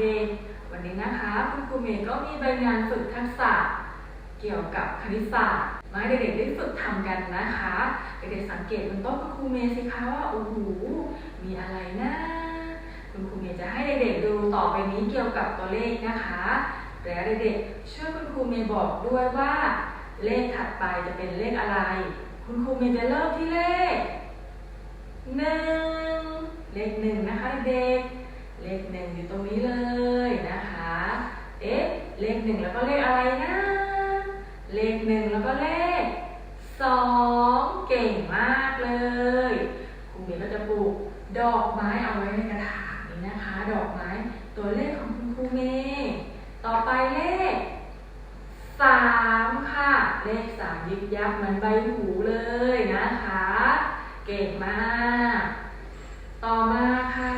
เด็กๆ วันนี้นะคะคุณครูเมย์ก็มีใบงานฝึกทักษะเกี่ยวกับคณิตศาสตร์มาให้เด็กๆได้ฝึกทำกันนะคะ เด็กๆสังเกตบนโต๊ะคุณครูเมย์สิคะว่าโอ้โหมีอะไรนะคุณครูเมย์จะให้เด็กๆดูต่อไปนี้เกี่ยวกับตัวเลขนะคะแล้วเด็กๆช่วยคุณครูเมย์บอกด้วยว่า เลขถัดไปจะเป็นเลขอะไร คุณครูเมย์จะเริ่มที่เลขหนึ่งเลขหนึ่งนะคะเด็กๆ เลขหนึ่งอยู่ตรงนี้เลยนะคะ เอ๊ะ เลขหนึ่งแล้วก็เลขอะไรนะ เลขหนึ่งแล้วก็เลขสองเก่งมากเลยครูเมย์ก็จะปลูกดอกไม้เอาไว้ในกระถางนี้นะคะ ดอกไม้ตัวเลขของคุณครูเมย์ต่อไปเลขสามค่ะ เลขสามยิบยับเหมันใบหูเลยนะคะ เก่งมาก ต่อมาค่ะ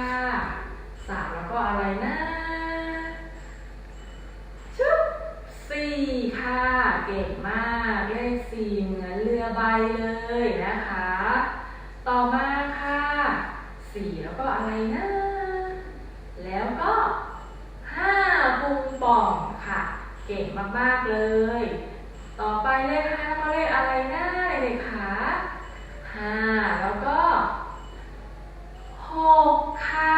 สามแล้วก็อะไรนะ ชึบสี่ค่ะ เก่งมาก เลขสี่เหมือนเรือใบเลยนะคะ ต่อมาค่ะสี่แล้ว ก็อะไรนะ แล้วก็ห้าพุงป่องค่ะ เก่งมากๆเลย ต่อไปเลขห้าก็เลขอะไรนะเด็กๆคะห้าแล้วก็หกค่ะ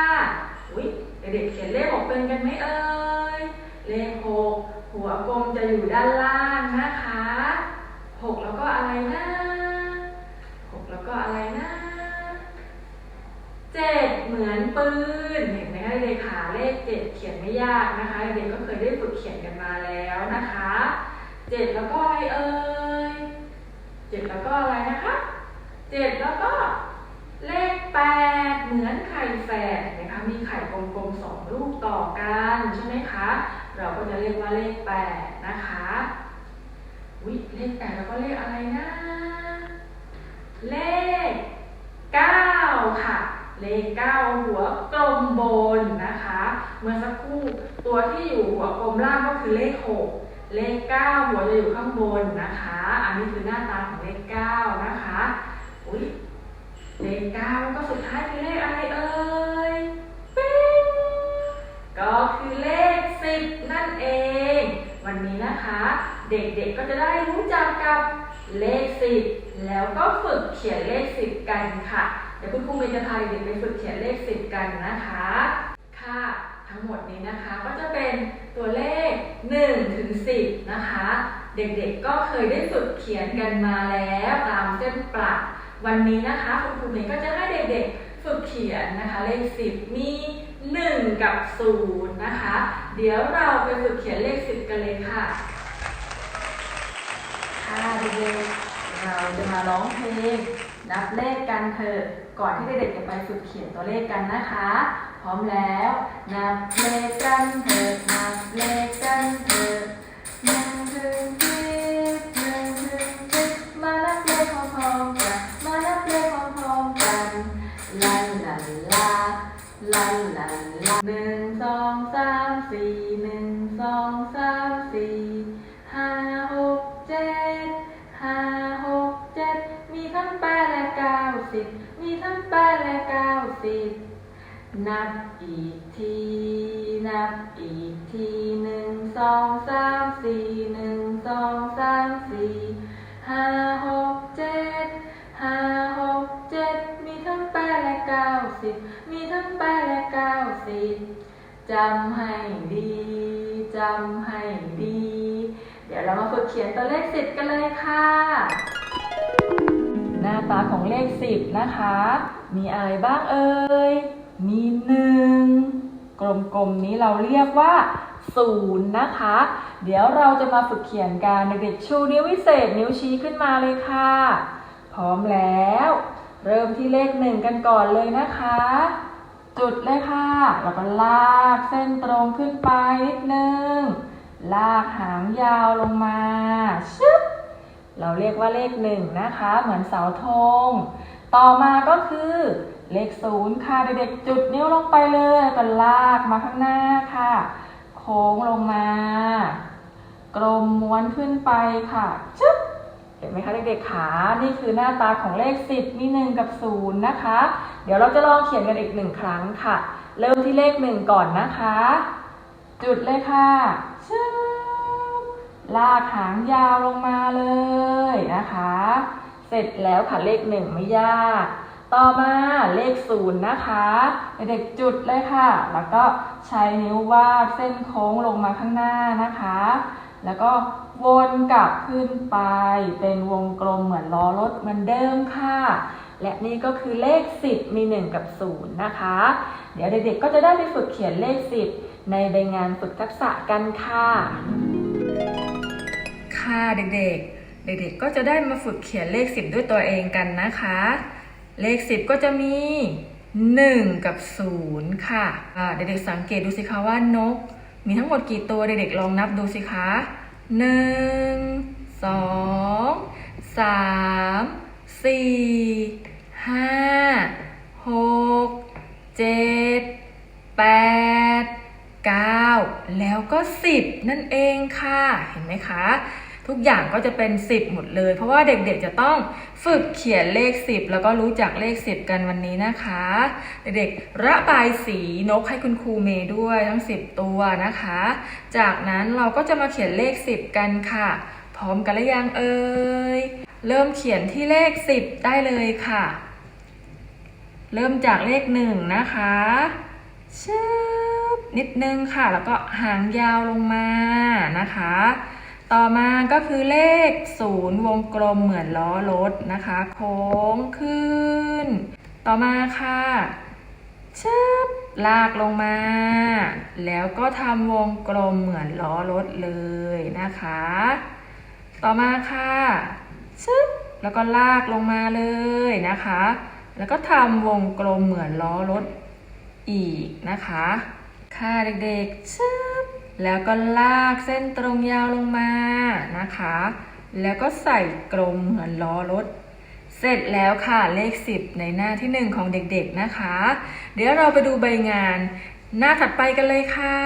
อุ๊ยเด็กๆเขียนเลขออกเป็นกันไหมเอ่ยเลขหกหัวกลมจะอยู่ด้านล่างนะคะหกแล้วก็อะไรนะหกแล้วก็อะไรนะ เจ็ดเหมือนปืนเห็นไหมคะเด็กขาเลขเจ็ดเขียนไม่ยากนะคะ เด็กก็เคยได้ฝึกเขียนกันมาแล้วนะคะเจ็ดแล้วก็อะไรเอ่ยเจ็ดแล้วก็อะไรนะคะเจ็ดแล้วก็เลขแปดเหมือนไข่แฝดเห็นะคะมีไข่กลมๆสองลูกต่อกันใช่ไหมคะเราก็จะเรียกว่าเลขแปดนะคะวิเลขแปดแล้วก็เลขอะไรนะ เลขเก้าค่ะ เลขเก้าหัวกลมบนนะคะ เมื่อสักครู่ตัวที่อยู่หัวกลมล่างก็คือเลขหกเลขเก้าหัวจะอยู่ข้างบนนะคะ อันนี้คือหน้าตาของเลขเก้านะคะอุ้ยเลขเก้าแล้วก็สุดท้ายคือเลขอะไรเอ่ยปิ๊งก็คือเลขสิบนั่นเอง วันนี้นะคะ เด็กๆก็จะได้รู้จักกับเลขสิบแล้วก็ฝึกเขียนเลขสิบกันค่ะ เดี๋ยวคุณครูเมย์จะพาเด็กๆไปฝึกเขียนเลขสิบกันนะคะ ค่ะ ทั้งหมดนี้นะคะก็จะเป็นตัวเลข1ถึง10 นะคะ เด็กๆก็เคยได้ฝึกเขียนกันมาแล้วตามเส้นปลักวันนี้นะคะคุณครูเมย์ก็จะให้เด็กๆฝึกเขียนนะคะเลข 10 มี 1 กับ 0 นะคะ เดี๋ยวเราไปฝึกเขียนเลข 10 กันเลยค่ะ ค่ะเด็กๆเราจะมาร้องเพลง นับเลขกันเถอะก่อนที่เด็กๆจะไปฝึกเขียนตัวเลขกันนะคะ พร้อมแล้ว นับเลขกันเถอะนับเลขกันเถอะหนึ่งถึงสิบหนึ่งถึงสิบมานับเลขพร้อมๆกันมานับเลขพร้อมๆกันลาลาลาลาลาลาหนึ่งสองสาม แปดและเก้าสิบนับอีกที นับอีกทีหนึ่งสองสามสี่หนึ่งสองสามสี่ห้าหกเจ็ดห้าหกเจ็ดมีทั้งแปดและเก้าสิบมีทั้งแปดและเก้าสิบจำให้ดีจำให้ดี เดี๋ยวเรามาฝึกเขียนตัวเลขสิบกันเลยค่ะ หน้าตาของเลขสิบนะคะ มีอะไรบ้างเอ่ย มีหนึ่งกลมๆนี้เราเรียกว่าศูนย์นะคะ เดี๋ยวเราจะมาฝึกเขียนกันเด็กๆชูนิ้ววิเศษนิ้วชี้ขึ้นมาเลยค่ะ พร้อมแล้ว เริ่มที่เลขหนึ่งกันก่อนเลยนะคะ จุดเลยค่ะ แล้วก็ลากเส้นตรงขึ้นไปนิดนึง ลากหางยาวลงมาชึบเราเรียกว่าเลขหนึ่งนะคะ เหมือนเสาธง ต่อมาก็คือเลขศูนย์ค่ะเด็กๆจุดนิ้วลงไปเลยก็ลากมาข้างหน้าค่ะ โค้งลงมา กลมม้วนขึ้นไปค่ะชึบเห็นไหมคะเด็กๆขานี่คือหน้าตาของเลข 10 มี1กับ 0 นะคะ เดี๋ยวเราจะลองเขียนกันอีกหนึ่งครั้งค่ะ เริ่มที่เลข 1 ก่อนนะคะ จุดเลยค่ะชึบลากหางยาวลงมาเลยนะคะ เสร็จแล้วค่ะเลขหนึ่งไม่ยาก ต่อมาเลขศูนย์นะคะเด็กๆจุดเลยค่ะ แล้วก็ใช้นิ้ววาดเส้นโค้งลงมาข้างหน้านะคะ แล้วก็วนกลับขึ้นไปเป็นวงกลมเหมือนล้อรถเหมือนเดิมค่ะ และนี่ก็คือเลข 10 มี 1 กับ 0 นะคะ เดี๋ยวเด็กๆก็จะได้ไปฝึกเขียนเลข 10 ในใบงานฝึกทักษะกันค่ะ ค่ะเด็กๆ เด็กๆก็จะได้มาฝึกเขียนเลข 10 ด้วยตัวเองกันนะคะ เลข 10 ก็จะมี 1 กับ 0 ค่ะอ่าเด็กๆสังเกตดูสิคะว่านก มีทั้งหมดกี่ตัวเด็กๆลองนับดูสิคะ 1 2 3 4 5 6 7 8 9 แล้วก็ 10 นั่นเองค่ะ เห็นไหมคะ ทุกอย่างก็จะเป็น 10 หมดเลย เพราะว่าเด็กๆจะต้องฝึกเขียนเลข 10 แล้วก็รู้จักเลข 10 กันวันนี้นะคะ เด็กๆระบายสีนกให้คุณครูเมย์ด้วยทั้ง 10 ตัวนะคะ จากนั้นเราก็จะมาเขียนเลข 10 กันค่ะ พร้อมกันหรือยังเอ่ยเริ่มเขียนที่เลข 10 ได้เลยค่ะ เริ่มจากเลข 1 นะคะชึบนิดนึงค่ะ แล้วก็หางยาวลงมานะคะ ต่อมาก็คือเลข 0 วงกลมเหมือนล้อรถนะคะ โค้งขึ้น ต่อมาค่ะชึบลากลงมา แล้วก็ทำวงกลมเหมือนล้อรถเลยนะคะ ต่อมาค่ะชึบแล้วก็ลากลงมาเลยนะคะ แล้วก็ทำวงกลมเหมือนล้อรถอีกนะคะ ค่ะเด็กๆชึบ แล้วก็ลากเส้นตรงยาวลงมานะคะ แล้วก็ใส่กลมเหมือนล้อรถ เสร็จแล้วค่ะเลข 10 ในหน้าที่ 1 ของเด็กๆนะคะ เดี๋ยวเราไปดูใบงาน หน้าถัดไปกันเลยค่ะ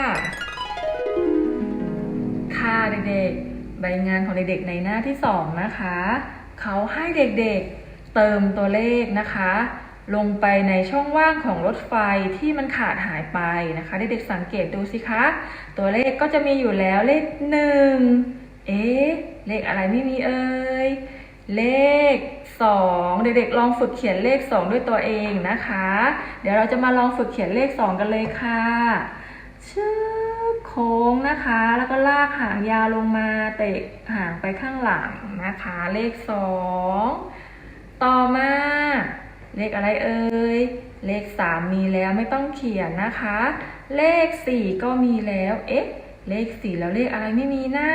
ค่ะเด็กๆ ใบงานของเด็กๆในหน้าที่ 2 นะคะ เขาให้เด็กๆเติมตัวเลขนะคะ ลงไปในช่องว่างของรถไฟที่มันขาดหายไปนะคะเด็กๆสังเกตดูสิคะ ตัวเลขก็จะมีอยู่แล้วเลขหนึ่งเอ๊ะเลขอะไรไม่มีเอ่ยเลข 2 เด็กๆลองฝึกเขียนเลข 2 ด้วยตัวเองนะคะ เดี๋ยวเราจะมาลองฝึกเขียนเลข 2 กันเลยค่ะชืบโค้งนะคะ แล้วก็ลากหางยาวลงมาเตะหางไปข้างหลังนะคะ เลขสองต่อมา เลขอะไรเอ่ย เลขสามมีแล้วไม่ต้องเขียนนะคะ เลขสี่ก็มีแล้ว เอ๊ะ เลขสี่แล้วเลขอะไรไม่มีนะ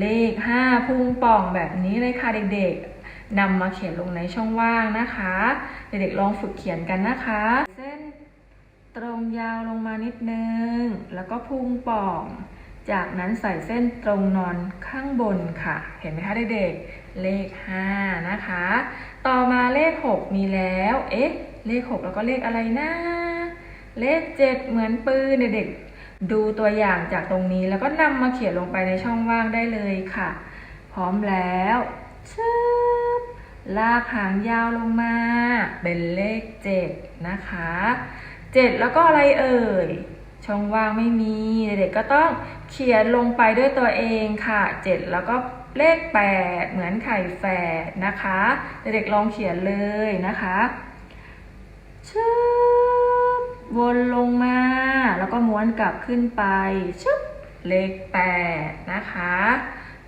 เลขห้าพุงป่องแบบนี้เลยค่ะเด็กๆนำมาเขียนลงในช่องว่างนะคะ เด็กๆลองฝึกเขียนกันนะคะ เส้นตรงยาวลงมานิดนึง แล้วก็พุงป่อง จากนั้นใส่เส้นตรงนอนข้างบนค่ะ เห็นไหมคะเด็กๆ เลข 5 นะคะ ต่อมาเลข 6 มีแล้ว เอ๊ะ เลข 6 แล้วก็เลขอะไรนะ เลข 7 เหมือนปืนเด็กๆ ดูตัวอย่างจากตรงนี้แล้วก็นำมาเขียนลงไปในช่องว่างได้เลยค่ะ พร้อมแล้วชึบลากหางยาวลงมา เป็นเลข 7 นะคะเจ็ดแล้วก็อะไรเอ่ย ช่องว่างไม่มี เด็กๆก็ต้องเขียนลงไปด้วยตัวเองค่ะเจ็ดแล้วก็ เลขแปดเหมือนไข่แฝดนะคะ เด็กๆลองเขียนเลยนะคะชึบวนลงมา แล้วก็ม้วนกลับขึ้นไปชึบเลขแปดนะคะ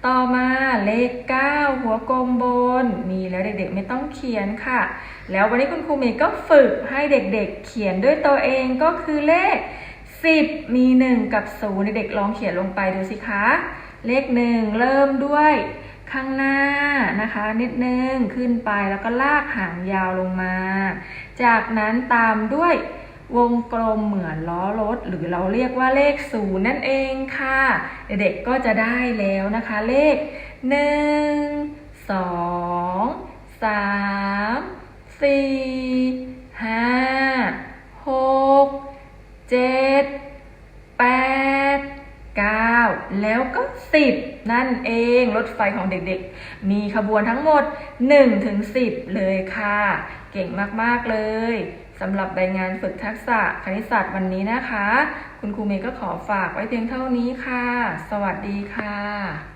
ต่อมาเลข 9 หัวกลมบนมีแล้วเด็กๆไม่ต้องเขียนค่ะ แล้ววันนี้คุณครูเมย์ก็ฝึกให้เด็กๆ เขียนด้วยตัวเองก็คือเลข 10 มี 1 กับ 0 เด็กๆลองเขียนลงไปดูสิคะ เลข1เริ่มด้วยข้างหน้านะคะ นิดนึงขึ้นไปแล้วก็ลากหางยาวลงมา จากนั้นตามด้วยวงกลมเหมือนล้อรถ หรือเราเรียกว่าเลขศูนย์นั่นเองค่ะ เด็กๆก็จะได้แล้วนะคะ เลข1 2 3 4 5 6 7 8 9 แล้วก็ 10 นั่นเองรถไฟของเด็กๆ มีขบวนทั้งหมด 1 ถึง 10 เลยค่ะ เก่งมากๆเลยสำหรับใบงานฝึกทักษะคณิตศาสตร์วันนี้นะคะ คุณครูเมย์ก็ขอฝากไว้เพียงเท่านี้ค่ะ สวัสดีค่ะ